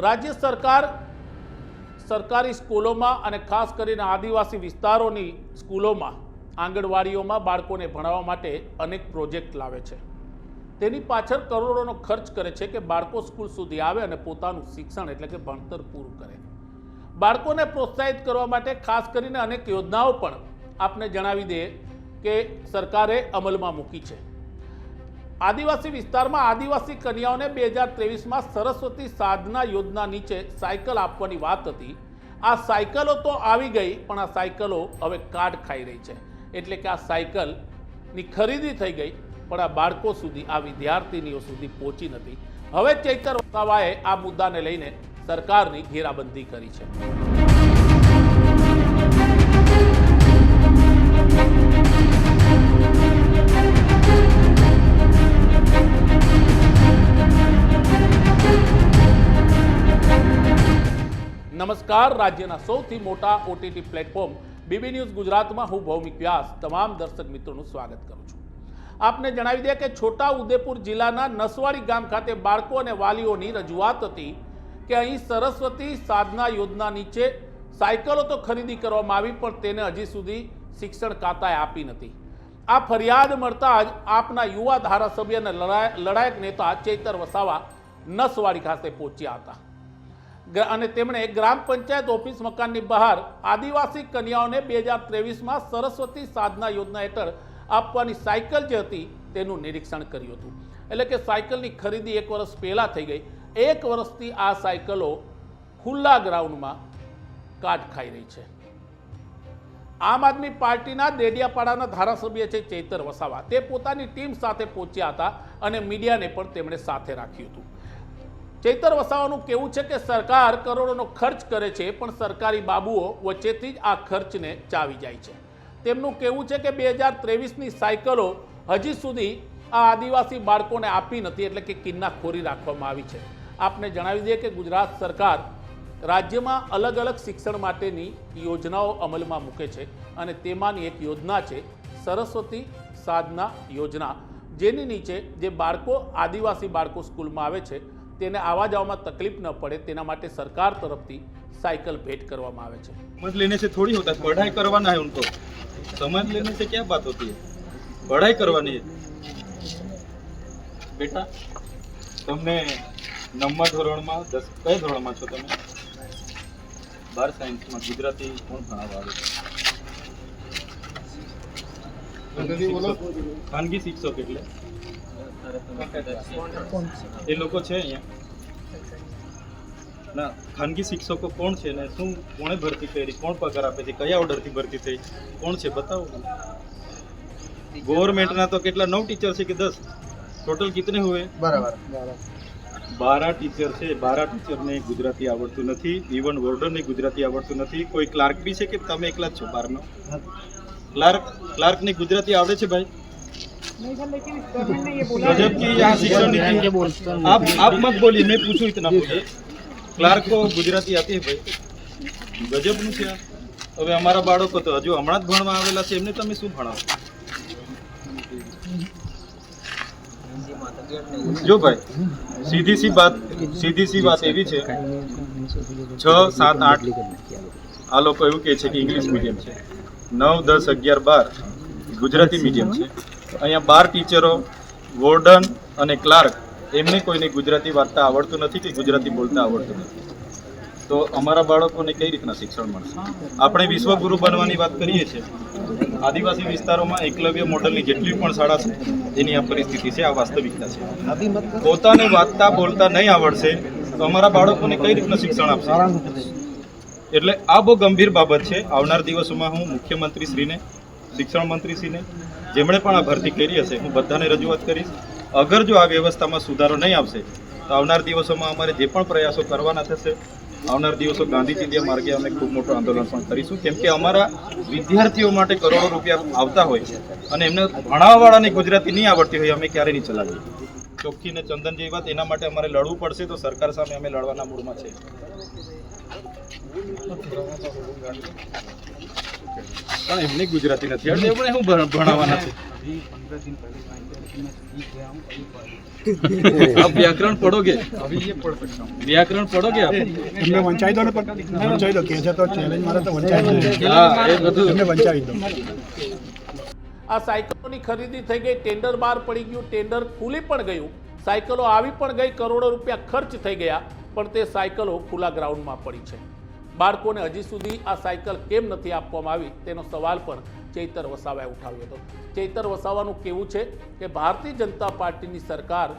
રાજ્ય સરકાર સરકારી સ્કૂલોમાં અને ખાસ કરીને આદિવાસી વિસ્તારોની સ્કૂલોમાં આંગણવાડીઓમાં બાળકોને ભણાવવા માટે અનેક પ્રોજેક્ટ લાવે છે. તેની પાછળ કરોડોનો ખર્ચ કરે છે કે બાળકો સ્કૂલ સુધી આવે અને પોતાનું શિક્ષણ એટલે કે ભણતર પૂરું કરે. બાળકોને પ્રોત્સાહિત કરવા માટે ખાસ કરીને અનેક યોજનાઓ પણ આપને જણાવી દઈએ કે સરકારે અમલમાં મૂકી છે. આદિવાસી વિસ્તારમાં આદિવાસી કન્યાઓને બે હજાર ત્રેવીસમાં સરસ્વતી સાધના યોજના નીચે સાયકલ આપવાની વાત હતી. આ સાયકલો તો આવી ગઈ, પણ આ સાયકલો હવે કાર્ડ ખાઈ રહી છે. એટલે કે આ સાયકલની ખરીદી થઈ ગઈ, પણ આ બાળકો સુધી, આ વિદ્યાર્થીનીઓ સુધી પહોંચી નથી. હવે ચૈતર વસાવાએ આ મુદ્દાને લઈને સરકારની ઘેરાબંધી કરી છે. નમસ્કાર, રાજ્યના સૌથી મોટા ઓટીટી પ્લેટફોર્મ બીબી ન્યૂઝ ગુજરાતમાં હું ભૌમિક વ્યાસ. તમામ દર્શક મિત્રોનું સ્વાગત કરું છું. આપને જણાવી દે કે છોટા ઉદેપુર જિલ્લાના નસવાડી ગામ ખાતે બાળકો અને વાલીઓની રજૂઆત હતી કે અહીં સરસ્વતી સાધના યોજના નીચે સાયકલો તો ખરીદી કરવામાં આવી, પણ તેને હજી સુધી શિક્ષણ ખાતાએ આપી નથી. આ ફરિયાદ મળતા જ આપના યુવા ધારાસભ્ય અને લડાય- લડાયક નેતા ચેતર વસાવા નસવાડી ખાતે પહોંચ્યા હતા. અને તેમણે ગ્રામ પંચાયત ઓફિસ મકાનની બહાર આદિવાસી કન્યાઓને બે હજાર ત્રેવીસમાં સરસ્વતી સાધના યોજના હેઠળ આપવાની સાયકલ જે હતી તેનું નિરીક્ષણ કર્યું હતું. એટલે કે સાયકલની ખરીદી એક વર્ષ પહેલાં થઈ ગઈ. એક વર્ષથી આ સાયકલો ખુલ્લા ગ્રાઉન્ડમાં કાટ ખાઈ રહી છે. આમ આદમી પાર્ટીના દેડિયાપાડાના ધારાસભ્ય છે ચૈતર વસાવા. તે પોતાની ટીમ સાથે પહોંચ્યા હતા અને મીડિયાને પણ તેમણે સાથે રાખ્યું હતું. ચૈતર વસાવાનું કેવું છે કે સરકાર કરોડોનો ખર્ચ કરે છે, પણ સરકારી બાબુઓ વચ્ચેથી જ આ ખર્ચને ચાવી જાય છે. તેમનું કહેવું છે કે બે હજાર ત્રેવીસની સાયકલો હજી સુધી આ આદિવાસી બાળકોને આપી નથી, એટલે કે કિન્નાખોરી રાખવામાં આવી છે. આપને જણાવી દઈએ કે ગુજરાત સરકાર રાજ્યમાં અલગ અલગ શિક્ષણ માટેની યોજનાઓ અમલમાં મૂકે છે અને તેમાંની એક યોજના છે, સરસ્વતી સાધના યોજના. જેની નીચે જે બાળકો, આદિવાસી બાળકો સ્કૂલમાં આવે છે તેને આવવા જવામાં તકલીફ ન પડે તેના માટે સરકાર તરફથી સાયકલ ભેટ કરવામાં આવે છે समझ लेने से थोड़ी होता है पढ़ाई करवाना है उनको समझ लेने से क्या बात होती है पढ़ाई करवानी है બેટા તમને નવમા ધોરણમાં દસ કયા ધોરણમાં છો તમે બાર સાયન્સમાં ગુજરાતી કોણ ભણાવવા આવે છે ખાનગી શિક્ષક એટલે એ લોકો છે અહીંયા. ના ખાનગી શિક્ષકો કોણ છે ને શું કોણે ભરતી કરી કોણ પગાર આપે છે કયા ઓર્ડરથી ભરતી થઈ કોણ છે બતાવો. ગવર્મેન્ટના તો કેટલા નવ ટીચર છે કે દસ? ટોટલ કિતને હોય બરાબર. બારા ટીચર છે. બારા ટીચરને ગુજરાતી આવડતું નથી. ઇવન વોર્ડરને ગુજરાતી આવડતું નથી. કોઈ ક્લાર્ક બી છે કે તમે એકલા જ છો બારનો? ક્લાર્ક ક્લાર્કને ગુજરાતી આવડે છે ભાઈ? गजब की यहाँ शिक्षण नीति है आप आप मत बोलिए मैं पूछूं इतना बोलिए ક્લાર્ક को ગુજરાતી આતી હે ભાઈ ગજબનું છે આ. હવે અમારા બાળકો તો હજુ હમણાં જ ભણવા આવેલા છે એમને તમે શું ભણાવો જો ભાઈ સીધી સી વાત સીધી સી વાત એવી છે છ સાત આઠ આ લોકો એવું કહે છે કે ઇંગ્લિશ મીડિયમ છે નવ દસ અગિયાર બાર ગુજરાતી મીડિયમ છે અહીંયા બાર ટીચરો, વોર્ડન અને ક્લાર્ક, એમને કોઈને ગુજરાતી વાંચતા આવડતું નથી કે ગુજરાતી બોલતા આવડતું નથી. તો અમારા બાળકોને કઈ રીતના શિક્ષણ મળશે? આપણે વિશ્વગુરુ બનવાની વાત કરીએ છીએ. આદિવાસી વિસ્તારોમાં એકલવ્ય મોડલની જેટલી પણ શાળા છે, એની આ પરિસ્થિતિ છે, આ વાસ્તવિકતા છે. પોતાને વાંચતા બોલતા નહીં આવડશે, તો અમારા બાળકોને કઈ રીતના શિક્ષણ આપશે? એટલે આ બહુ ગંભીર બાબત છે. આવનાર દિવસોમાં હું મુખ્યમંત્રીશ્રીને, શિક્ષણ મંત્રીશ્રીને જેમણે પણ આ ભરતી કરી હશે, હું બધાને રજૂઆત કરીશ. અગર જો આ વ્યવસ્થામાં સુધારો નહીં આવશે, તો આવનાર દિવસોમાં અમારે જે પણ પ્રયાસો કરવાના થશે, આવનાર દિવસો ગાંધી ચિંધ્યા માર્ગે અમે ખૂબ મોટું આંદોલન પણ કરીશું. કેમ કે અમારા વિદ્યાર્થીઓ માટે કરોડો રૂપિયા આવતા હોય અને એમને ભણાવવાવાળાને ગુજરાતી નહીં આવડતી હોય, અમે ક્યારેય નહીં ચલાવીએ. ચોખ્ખી ને ચંદન જેવી વાત, એના માટે અમારે લડવું પડશે તો સરકાર સામે અમે લડવાના મૂડમાં છે પણ એમને ગુજરાતી નથી આવડતું એમને શું ભણ- ભણાવવાના છે अभी पंद्रह दिन पहले ज्वाइन किया लेकिन मैं सीख गया हूँ अभी पढ़- आप व्याकरण पढ़ोगे अभी ये पढ़ सकता हूँ व्याकरण पढ़ोगे आप એમને વંચાઈ દો ને પણ વંચાઈ દો કે છે તો ચેલેન્જ મારે તો વંચાઈ દો હા એ બધું એમને વંચાવી દો આ સાયકલોની ખરીદી થઈ ગઈ ટેન્ડર બહાર પડી ગયું ટેન્ડર ખુલી પણ ગયું સાયકલો આવી પણ ગઈ કરોડો રૂપિયા ખર્ચ થઈ ગયા પણ તે સાયકલો ખુલ્લા ગ્રાઉન્ડમાં પડી છે બાળકોને હજી સુધી આ સાયકલ કેમ નથી આપવામાં આવી? તેનો સવાલ પણ ચૈતર વસાવાએ ઉઠાવ્યો હતો. ચૈતર વસાવાનું કેવું છે કે ભારતીય જનતા પાર્ટીની સરકાર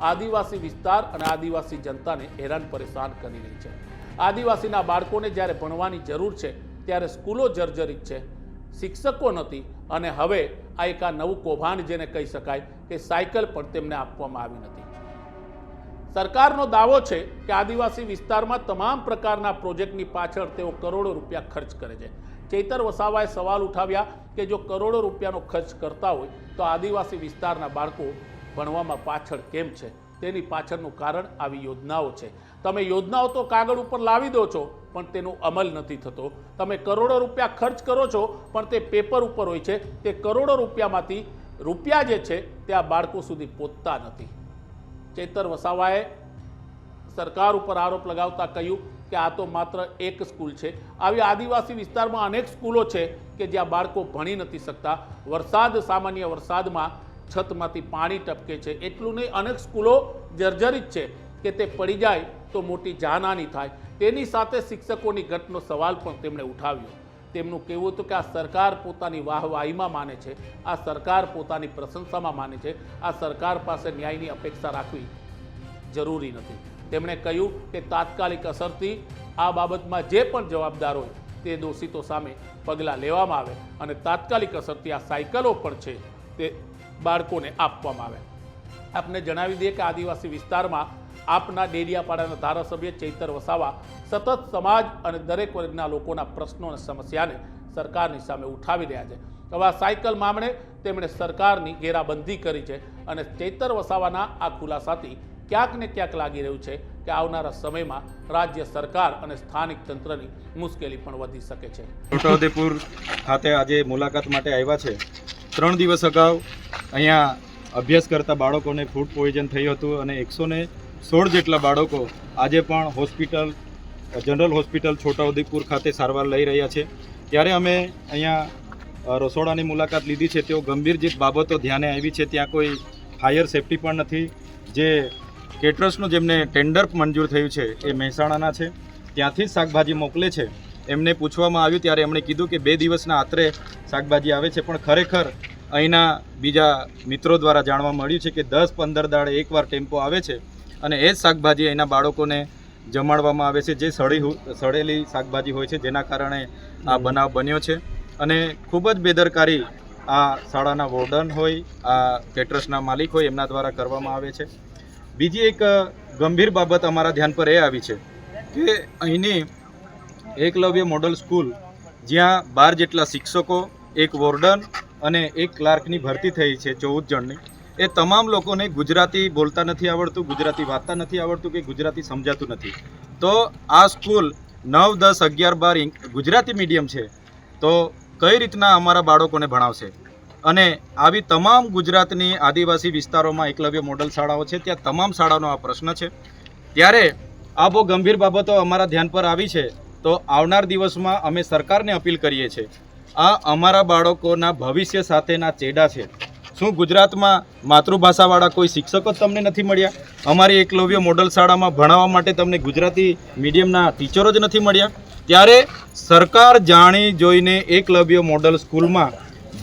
આદિવાસી વિસ્તાર અને આદિવાસી જનતાને હેરાન પરેશાન કરી રહી છે. આદિવાસીના બાળકોને જ્યારે ભણવાની જરૂર છે, ત્યારે સ્કૂલો જર્જરિત છે, શિક્ષકો નથી અને હવે આ એક આ નવું કૌભાંડ જેને કહી શકાય કે સાયકલ પણ તેમને આપવામાં આવી નથી. સરકારનો દાવો છે કે આદિવાસી વિસ્તારમાં તમામ પ્રકારના પ્રોજેક્ટની પાછળ તેઓ કરોડો રૂપિયા ખર્ચ કરે છે. ચેતર વસાવાએ સવાલ ઉઠાવ્યા કે જો કરોડો રૂપિયાનો ખર્ચ કરતા હોય તો આદિવાસી વિસ્તારના બાળકો ભણવામાં પાછળ કેમ છે? તેની પાછળનું કારણ આવી યોજનાઓ છે. તમે યોજનાઓ તો કાગળ ઉપર લાવી દો છો, પણ તેનો અમલ નથી થતો. તમે કરોડો રૂપિયા ખર્ચ કરો છો, પણ તે પેપર ઉપર હોય છે. તે કરોડો રૂપિયામાંથી રૂપિયા જે છે, તે આ બાળકો સુધી પહોંચતા નથી. ચેતર વસાવાએ સરકાર ઉપર આરોપ લગાવતા કહ્યું કે આ તો માત્ર એક સ્કૂલ છે. આવી આદિવાસી વિસ્તારમાં અનેક સ્કૂલો છે કે જ્યાં બાળકો ભણી નથી શકતા. વરસાદ, સામાન્ય વરસાદમાં છતમાંથી પાણી ટપકે છે. એટલું નહીં, અનેક સ્કૂલો જર્જરિત છે કે તે પડી જાય તો મોટી જાનહાની થાય. તેની સાથે શિક્ષકોની ઘટનો સવાલ પણ તેમણે ઉઠાવ્યો. તેમનું કહેવું હતું કે આ સરકાર પોતાની વાહવાહીમાં માને છે, આ સરકાર પોતાની પ્રશંસામાં માને છે, આ સરકાર પાસે ન્યાયની અપેક્ષા રાખવી જરૂરી નથી. તેમણે કહ્યું કે તાત્કાલિક અસરથી આ બાબતમાં જે પણ જવાબદાર હોય તે દોષિતો સામે પગલાં લેવામાં આવે અને તાત્કાલિક અસરથી આ સાયકલો પણ છે તે બાળકોને આપવામાં આવે. આપને જણાવી દઈએ કે આદિવાસી વિસ્તારમાં આપના ડેડિયાપાડાના ધારાસભ્ય ચૈતર વસાવા સતત સમાજ અને દરેક વર્ગના લોકોના પ્રશ્નો અને સમસ્યાને સરકારની સામે ઉઠાવી રહ્યા છે. હવે આ સાયકલ મામલે તેમણે સરકારની ઘેરાબંધી કરી છે અને ચૈતર વસાવાના આ ખુલાસાથી ક્યાંક ને ક્યાંક લાગી રહ્યું છે કે આવનારા સમયમાં રાજ્ય સરકાર અને સ્થાનિક તંત્રની મુશ્કેલી પણ વધી શકે છે. છોટાઉદેપુર ખાતે આજે મુલાકાત માટે આવ્યા છે. ત્રણ દિવસ અગાઉ અહીંયા અભ્યાસ કરતા બાળકોને ફૂડ પોઈઝન થયું હતું અને એકસો સોળ જેટલા બાળકો આજે પણ હોસ્પિટલ, જનરલ હોસ્પિટલ છોટાઉદેપુર ખાતે સારવાર લઈ રહ્યા છે. ત્યારે અમે અહીંયા રસોડાની મુલાકાત લીધી છે. તેઓ ગંભીર જે બાબતો ધ્યાને આવી છે, ત્યાં કોઈ ફાયર સેફટી પણ નથી. જે કેટરર્સનું જેમને ટેન્ડર મંજૂર થયું છે, એ મહેસાણાના છે. ત્યાંથી જ શાકભાજી મોકલે છે. એમને પૂછવામાં આવ્યું, ત્યારે એમણે કીધું કે બે દિવસના આતરે શાકભાજી આવે છે, પણ ખરેખર અહીંના બીજા મિત્રો દ્વારા જાણવા મળ્યું છે કે દસ પંદર દાડે એકવાર ટેમ્પો આવે છે. અને એ જ શાકભાજી અહીંના બાળકોને જમાડવામાં આવે છે. જે સડી સળેલી સડેલી શાકભાજી હોય છે જેના કારણે આ બનાવ બન્યો છે. અને ખૂબ જ બેદરકારી આ શાળાના વોર્ડન હોય આ કેટરસના માલિક હોય એમના દ્વારા કરવામાં આવે છે. બીજી એક ગંભીર બાબત અમારા ધ્યાન પર એ આવી છે કે અહીંની એકલવ્ય મોડલ સ્કૂલ જ્યાં બાર જેટલા શિક્ષકો એક વોર્ડન અને એક ક્લાર્કની ભરતી થઈ છે ચૌદ જણની. એ તમામ લોકોને ગુજરાતી બોલતા નથી આવડતું, ગુજરાતી વાંચતા નથી આવડતું કે ગુજરાતી સમજાતું નથી. તો આ સ્કૂલ નવ, દસ, અગિયાર, બાર ગુજરાતી મીડિયમ છે. તો કઈ રીતના અમારા બાળકોને ભણાવશે? અને આવી તમામ ગુજરાતની આદિવાસી વિસ્તારોમાં એકલવ્ય મોડલ શાળાઓ છે, ત્યાં તમામ શાળાનો આ પ્રશ્ન છે. ત્યારે આ બહુ ગંભીર બાબતો અમારા ધ્યાન પર આવી છે, તો આવનાર દિવસમાં અમે સરકારને અપીલ કરીએ છીએ. આ અમારા બાળકોના ભવિષ્ય સાથેના ચેડા છે. શું ગુજરાતમાં માતૃભાષાવાળા કોઈ શિક્ષકો જ તમને નથી મળ્યા? અમારી એકલવ્ય મોડલ શાળામાં ભણાવવા માટે તમને ગુજરાતી મીડિયમના ટીચરો જ નથી મળ્યા. ત્યારે સરકાર જાણી જોઈને એકલવ્ય મોડલ સ્કૂલમાં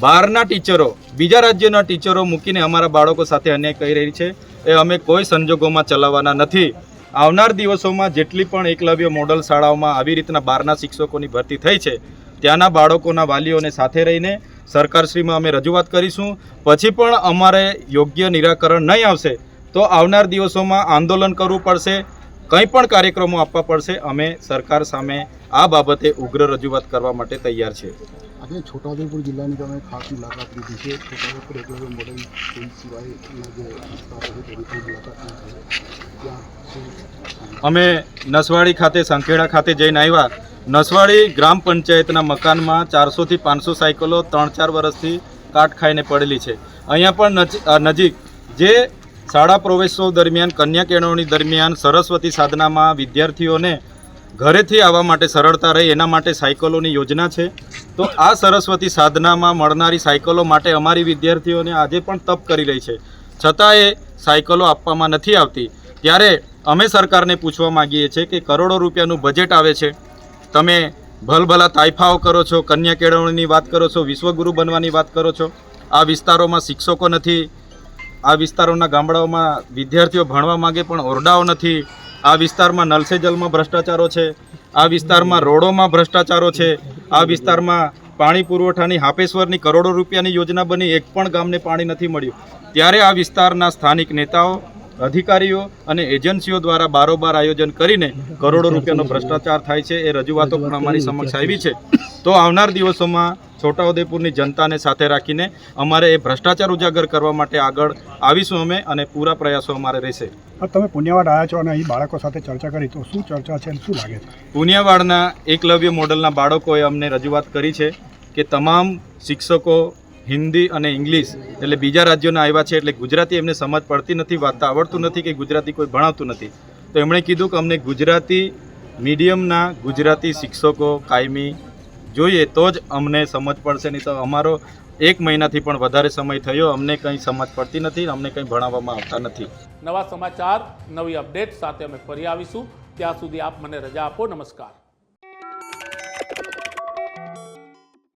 બહારના ટીચરો, બીજા રાજ્યના ટીચરો મૂકીને અમારા બાળકો સાથે અન્યાય કરી રહી છે. એ અમે કોઈ સંજોગોમાં ચલાવવાના નથી. આવનાર દિવસોમાં જેટલી પણ એકલવ્ય મોડલ શાળાઓમાં આવી રીતના બહારના શિક્ષકોની ભરતી થઈ છે, ત્યાંના બાળકોના વાલીઓને સાથે રહીને સરકારશ્રીમાં અમે રજૂઆત કરીશું. પછી પણ અમારે યોગ્ય નિરાકરણ નહીં આવશે તો આવનાર દિવસોમાં આંદોલન કરવું પડશે. કંઈ પણ કાર્યક્રમો આપવા પડશે. અમે સરકાર સામે આ બાબતે ઉગ્ર રજૂઆત કરવા માટે તૈયાર છે આજે છોટાઉદેપુર જિલ્લાની તમે ખાસ મુલાકાત લીધી છે. છોટાઉદેપુર એકલવ્ય મોડલ સ્કૂલ સિવાયના જે મુલાકાત અમે નસવાડી ખાતે સંખેડા ખાતે જઈને આવ્યા. નસવાડી ગ્રામ પંચાયતના મકાનમાં ચારસોથી પાંચસો સાયકલો ત્રણ ચાર વર્ષથી કાટ ખાઈને પડેલી છે. અહીંયા પણ નજી- નજીક જે શાળા પ્રવેશોત્સવ દરમિયાન, કન્યા કેળવણી દરમિયાન સરસ્વતી સાધનામાં વિદ્યાર્થીઓને ઘરેથી આવવા માટે સરળતા રહે એના માટે સાયકલોની યોજના છે. તો આ સરસ્વતી સાધનામાં મળનારી સાયકલો માટે અમારી વિદ્યાર્થીઓને આજે પણ તપ કરી રહી છે. છતાં એ સાયકલો આપવામાં નથી આવતી. ત્યારે અમે સરકારને પૂછવા માગીએ છીએ કે કરોડો રૂપિયાનું બજેટ આવે છે. તમે ભલભલા તાઇફાઓ કરો છો, કન્યા કેળવણીની વાત કરો છો, વિશ્વગુરુ બનવાની વાત કરો છો. આ વિસ્તારોમાં શિક્ષકો નથી, આ વિસ્તારોના ગામડાઓમાં વિદ્યાર્થીઓ ભણવા માગે પણ ઓરડાઓ નથી. આ વિસ્તારમાં નલસે જલમાં ભ્રષ્ટાચારો છે, આ વિસ્તારમાં રોડોમાં ભ્રષ્ટાચારો છે, આ વિસ્તારમાં પાણી પુરવઠાની હાપેશ્વરની કરોડો રૂપિયાની યોજના બની, એક પણ ગામને પાણી નથી મળ્યું. ત્યારે આ વિસ્તારના સ્થાનિક નેતાઓ અધિકારીઓ અને એજન્સીઓ દ્વારા બારોબાર આયોજન કરીને કરોડો રૂપિયાનો ભ્રષ્ટાચાર થાય છે એ રજૂઆતો પણ અમારી સમક્ષ આવી છે. તો આવનાર દિવસોમાં છોટાઉદેપુરની જનતાને સાથે રાખીને અમારે એ ભ્રષ્ટાચાર ઉજાગર કરવા માટે આગળ આવીશું અમે અને પૂરા પ્રયાસો અમારે રહેશે. તમે પુણ્યવાડ આવ્યા છો અને અહીં બાળકો સાથે ચર્ચા કરી તો શું ચર્ચા છે શું લાગે છે? પુનિયાવાડના એકલવ્ય મોડલના બાળકોએ અમને રજૂઆત કરી છે કે તમામ શિક્ષકો હિન્દી અને ઇંગ્લિશ એટલે બીજા રાજ્યોના આવ્યા છે એટલે ગુજરાતી એમને સમજ પડતી નથી વાંચતા આવડતું નથી કે ગુજરાતી કોઈ ભણાવતું નથી. તો એમણે કીધું કે અમને ગુજરાતી મીડિયમના ગુજરાતી શિક્ષકો કાયમી જોઈએ તો જ અમને સમજ પડશે, નહીં તો અમારો એક મહિનાથી પણ વધારે સમય થયો, અમને કંઈ સમજ પડતી નથી, અમને કંઈ ભણાવવામાં આવતા નથી. નવા સમાચાર, નવી અપડેટ સાથે અમે ફરી આવીશું. ત્યાં સુધી આપ મને રજા આપો. નમસ્કાર.